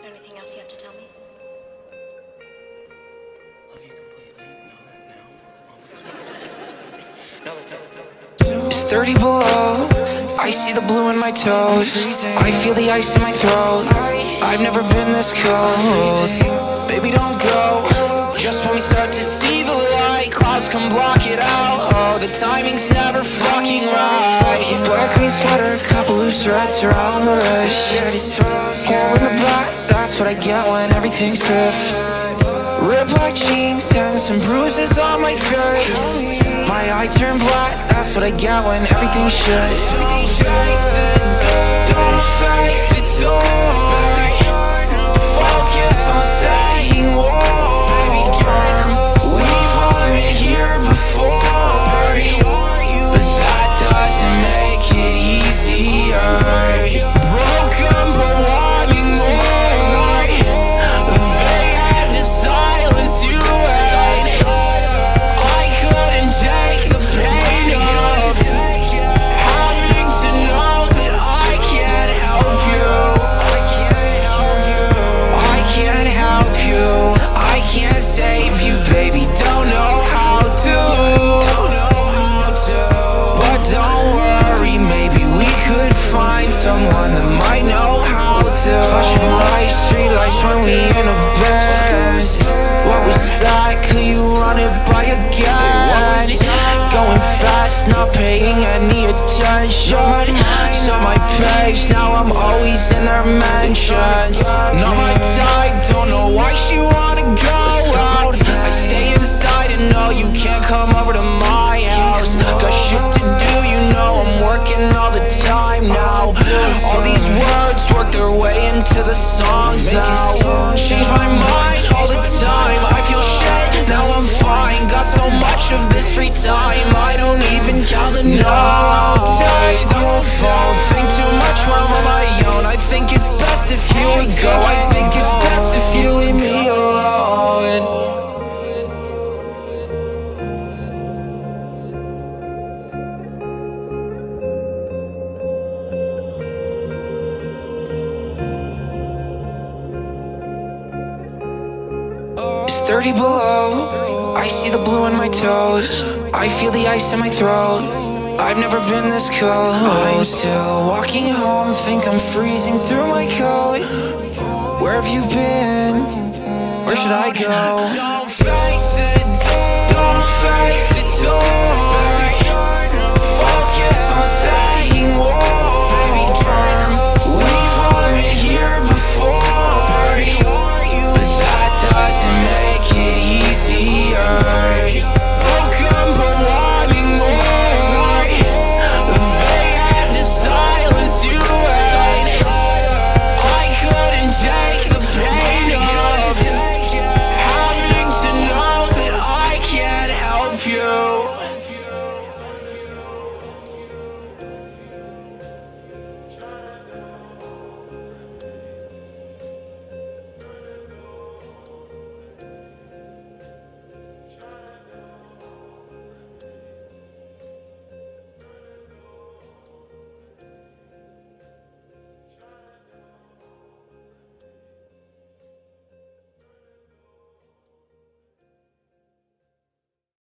Is there anything else you have to tell me? Love you completely. Know that now. No, that's it. That's it. That's it. It's 30 below. I see the blue in my toes. I feel the ice in my throat. I've never been this cold. Baby, don't go. Just when we start to see the light, clouds come block it out. Oh, the timing's never fucking right. Black green sweater, couple loose threads around the wrist. Hole in the back, that's what I get when everything's stiff. Ripped black jeans and some bruises on my face. My eye turned black, that's what I get when everything should. Not paying any attention. Saw my page, now I'm always in their mentions. Not my type, don't know why she wanna go out. I stay inside and know you can't come over to my house. Got shit to do, you know I'm working all the time now. All these words work their way into the songs now. Change my mind It's 30 below. I see the blue in my toes. I feel the ice in my throat. I've never been this cold. I'm still walking home, think I'm freezing through my coat. Where have you been? Where should I go? Don't face it, don't face it, don't. Focus on sound.